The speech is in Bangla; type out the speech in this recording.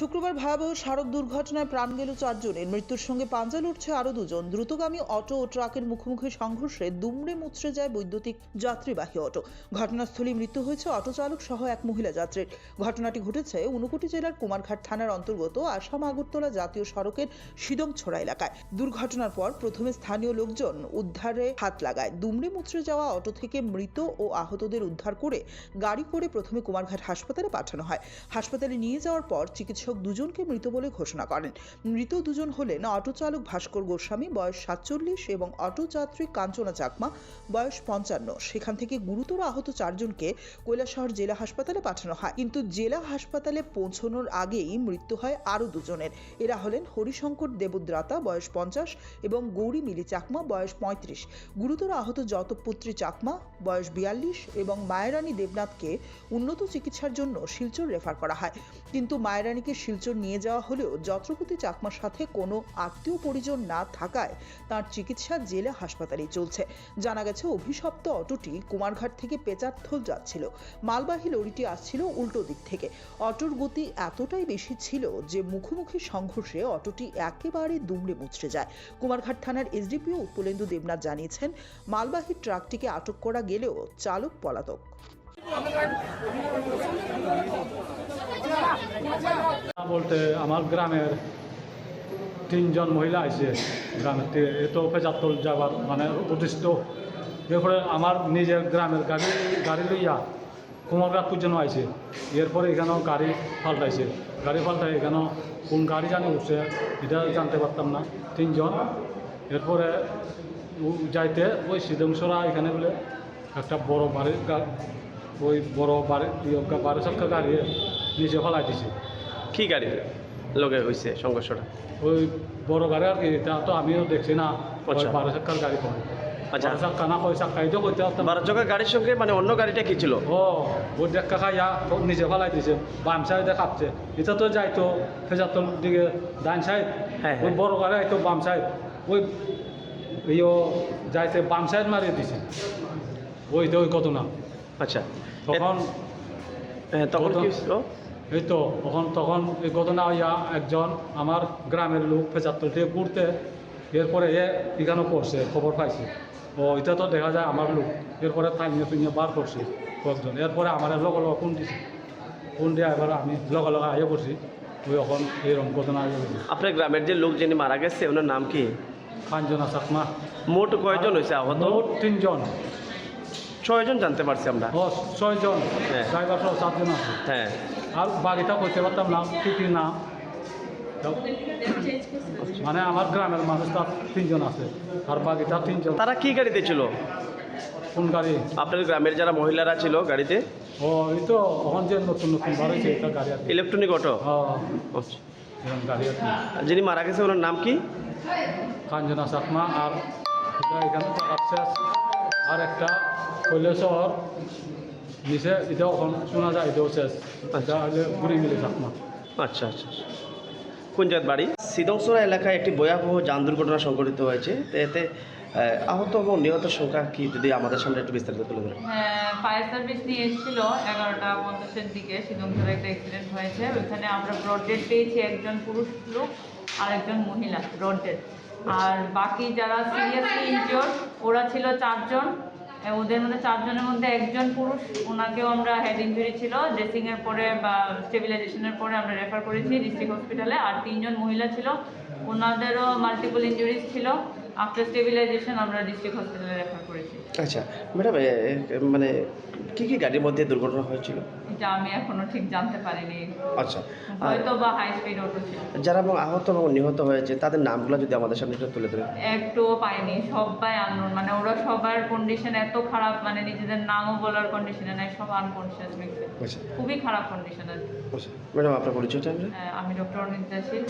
শুক্রবার ভয়াবহ সড়ক দুর্ঘটনায় প্রাণ গেল চারজনের। মৃত্যুর সঙ্গে পাঞ্জা লড়ছে আরও দুজন। দ্রুতগামী অটো ও ট্রাকের মুখোমুখি সংঘর্ষে দুমড়ে মুচড়ে যায় বৈদ্যুতিক যাত্রীবাহী অটো। ঘটনাস্থলেই মৃত্যু হয়েছে অটো চালক সহ এক মহিলা যাত্রীর। ঘটনাটি ঘটেছে ঊনকোটি জেলার কুমারঘাট থানার অন্তর্গত আসাম আগরতলা জাতীয় সড়কের সিদমছড়া এলাকায়। দুর্ঘটনার পর প্রথমে স্থানীয় লোকজন উদ্ধারে হাত লাগায়। দুমড়ে মুচড়ে যাওয়া অটো থেকে মৃত ও আহতদের উদ্ধার করে গাড়ি করে প্রথমে কুমারঘাট হাসপাতালে পাঠানো হয়। হাসপাতালে নিয়ে যাওয়ার পর চিকিৎসক দুজনকে মৃত বলে ঘোষণা করেন। মৃত দুজন হলেন অটো চালক ভাস্কর গোস্বামী, বয়স সাতচল্লিশ, এবং অটো যাত্রী কাঞ্চনা চাকমা, বয়স পঞ্চান্ন। সেখান থেকে গুরুতর আহত চারজনকে কৈলাসহর জেলা হাসপাতালে পাঠানো হয়। কিন্তু জেলা হাসপাতালে পৌঁছানোর আগেই মৃত্যু হয় আরও দুজনের। এরা হলেন হরিশঙ্কর দেবদ্রাতা, বয়স পঞ্চাশ, এবং গৌরী মিলি চাকমা, বয়স পঁয়ত্রিশ। গুরুতর আহত যতপুত্রী চাকমা, বয়স বিয়াল্লিশ, এবং মায়েরানী দেবনাথকে উন্নত চিকিৎসার জন্য শিলচর রেফার করা হয়। কিন্তু মায়েরানীকে শিলচর নিয়ে যাওয়া হলেও যত্রপতি চাকমার সাথে কোনো আত্মীয় পরিজন না থাকায় তার চিকিৎসা জেলা হাসপাতালেই চলছে। জানা গেছে, অভিশপ্ত অটোটি কুমারঘাট থেকে পেচারথল যাচ্ছিল। মালবাহী লরিটি আসছিল উল্টো দিক থেকে। অটোর গতি এতটাই বেশি ছিল যে মুখোমুখি সংঘর্ষে অটোটি একেবারে দুমড়ে মুচড়ে যায়। কুমারঘাট থানার এসডিপিও উৎপলেন্দু দেবনাথ জানিয়েছেন, মালবাহী ট্রাকটিকে আটক করা গেলেও চালক পলাতক। বলতে আমার গ্রামের তিনজন মহিলা আছে গ্রামের থেকে এ তো যাবার মানে উদ্দিষ্ট এরপরে আমার নিজের গ্রামের গাড়ি গাড়ি লইয়া কুমারঘাট পর্যন্ত আইছে। এরপরে এখানেও গাড়ি পাল্টাইছে। গাড়ি পাল্টাই এখানেও কোন গাড়ি জানি উঠছে, এটা জানতে পারতাম না। তিনজন। এরপরে যাইতে ওই সিদংসরা এখানে বলে, একটা বড় বাড়ির ওই বড় বাড়ি বারো চাক্কা গাড়ি নিচে ফেলাই দিছে। কি গাড়ি লগে হয়েছে সংঘর্ষটা? ওই বড় গাড়ি আর কি তা তো আমিও দেখছি না। আচ্ছা। বারো চাক্কার গাড়ি পড়ে আচ্ছা। চাক্কা না কয় চাক্কা এটা করতে পারতাম। বারো চকা গাড়ির সঙ্গে মানে অন্য গাড়িটা কি ছিল? ও ওই দেখা খাইয়া নিজে ফেলাই দিছে বাম সাইডে কাঁপছে এটা তো যাইতো দিকে ডান সাইড। হ্যাঁ, ওই হ্যাঁ। বড় গাড়ি আইতো বাম সাইড। ওই ইয়ো যাইতে বাম সাইড মারিয়ে দিছে। ওই তো ওই কত না আচ্ছা তখন তখন কি এই তো তখন তখন এই ঘটনা হইয়া একজন আমার গ্রামের লোক পেঁচাত্তর থেকে ঘুরতে এরপরে এ এখানে পড়ছে খবর পাইছে। ও এটা তো দেখা যায় আমার লোক এরপরে থাইনিয়ে তুইনিয়ে বার করছে কয়েকজন। এরপরে আমার লগে লগে ফোন দিছে। ফোন দিয়ে এবার আমি লগে লগে আইয়ে পড়ছি ওই এখন এইরকম ঘটনা আইয়ে আপনার গ্রামের যে লোক যিনি মারা গেছে ওনার নাম কি? কাঞ্জনা চাকমা। মোট কয়জন হয়েছে আহত? মোট তিনজন। ছয়জন জানতে পারছি আমরা। ও ছয়জন। হ্যাঁ। ড্রাইভার সহ সাতজন আছে। হ্যাঁ। আর বাকিটা করতে পারতাম না কি কি না। মানে আমার গ্রামের মানুষ তার তিনজন আছে আর বাকিটা তিনজন। তারা কি গাড়িতে ছিল? কোন গাড়ি? আপনার গ্রামের যারা মহিলারা ছিল গাড়িতে? ও এই তো ওখান যে নতুন নতুন বার হয়েছে এটা গাড়ি আছে। ইলেকট্রনিক অটো আচ্ছা। গাড়ি আছে। যিনি মারা গেছে ওনার নাম কি? কাঞ্জনা চাকমা আর এখানে আর একটা কৈলেশ্বর নিচে এটাও এখন শোনা যায় এটাও শেষ। তাহলে ঘুরে মিলে চাকমা আচ্ছা আচ্ছা আচ্ছা। কোন জাত বাড়ি? সিদংসরা এলাকায় একটি ভয়াবহ যান দুর্ঘটনা সংঘটিত হয়েছে। এতে আহত এবং নিহতের সংখ্যা কি যদি আমাদের সামনে একটু বিস্তারিত তুলে ধরেন? হ্যাঁ ফায়ার সার্ভিস নিয়ে এসেছিল এগারোটা পঞ্চাশের দিকে সিদংধরে একটা অ্যাক্সিডেন্ট হয়েছে। ওইখানে আমরা ব্রড পেয়েছি একজন পুরুষ লোক আর একজন মহিলা ব্রড আর বাকি যারা সিরিয়াসলি ইনজিওর ওরা ছিল চারজন। ওদের মধ্যে চারজনের মধ্যে একজন পুরুষ, ওনাকেও আমরা হেড ইঞ্জুরি ছিল। ড্রেসিংয়ের পরে বা স্টেবিলাইজেশনের পরে আমরা রেফার করেছি ডিস্ট্রিক্ট হসপিটালে আর তিনজন মহিলা ছিল, ওনাদেরও মাল্টিপল ইঞ্জুরিজ ছিল। আফটার স্টেবিলাইজেশন আমরা ডিস্ট্রিক্ট হসপিটালে রেফার করেছি। আচ্ছা ম্যাডাম মানে কি কি গাড়ির মধ্যে দুর্ঘটনা হয়েছিল? এটা আমি এখনও ঠিক জানতে পারিনি। আচ্ছা হয়তো বা হাই স্পিড অটো ছিল। যারা এবং আহত এবং নিহত হয়েছে তাদের নামগুলো যদি আমাদের সামনে একটু তুলে ধরেন। একটুও পাইনি সবাই আননোন মানে ওরা সবার কন্ডিশন এত খারাপ মানে নিজেদের নামও বলার কন্ডিশনে নাই সব আনকনসিয়াস হয়েছে। আচ্ছা। খুবই খারাপ কন্ডিশন আছে। আচ্ছা ম্যাডাম আপনার পরিচয়টা আমি ডক্টর অনিতা শীল।